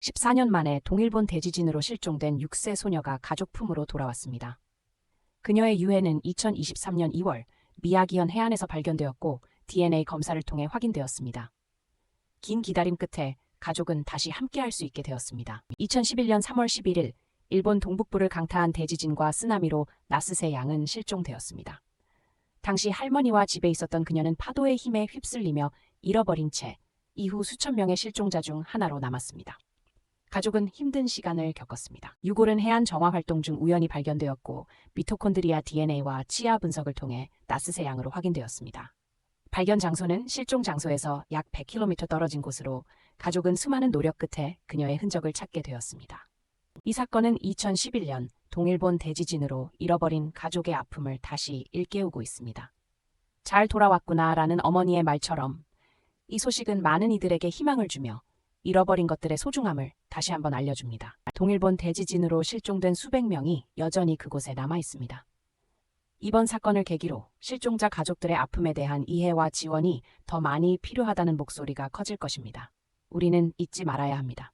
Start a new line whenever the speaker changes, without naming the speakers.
14년 만에 동일본 대지진으로 실종된 6세 소녀가 가족 품으로 돌아왔습니다. 그녀의 유해는 2023년 2월 미야기현 해안에서 발견되었고 DNA 검사를 통해 확인되었습니다. 긴 기다림 끝에 가족은 다시 함께할 수 있게 되었습니다. 2011년 3월 11일 일본 동북부를 강타한 대지진과 쓰나미로 나스세 양은 실종되었습니다. 당시 할머니와 집에 있었던 그녀는 파도의 힘에 휩쓸리며 잃어버린 채 이후 수천 명의 실종자 중 하나로 남았습니다. 가족은 힘든 시간을 겪었습니다. 유골은 해안 정화 활동 중 우연히 발견되었고 미토콘드리아 DNA와 치아 분석을 통해 나스세 양으로 확인되었습니다. 발견 장소는 실종 장소에서 약 100km 떨어진 곳으로 가족은 수많은 노력 끝에 그녀의 흔적을 찾게 되었습니다. 이 사건은 2011년 동일본 대지진으로 잃어버린 가족의 아픔을 다시 일깨우고 있습니다. 잘 돌아왔구나 라는 어머니의 말처럼 이 소식은 많은 이들에게 희망을 주며 잃어버린 것들의 소중함을 다시 한번 알려줍니다. 동일본 대지진으로 실종된 수백 명이 여전히 그곳에 남아 있습니다. 이번 사건을 계기로 실종자 가족들의 아픔에 대한 이해와 지원이 더 많이 필요하다는 목소리가 커질 것입니다. 우리는 잊지 말아야 합니다.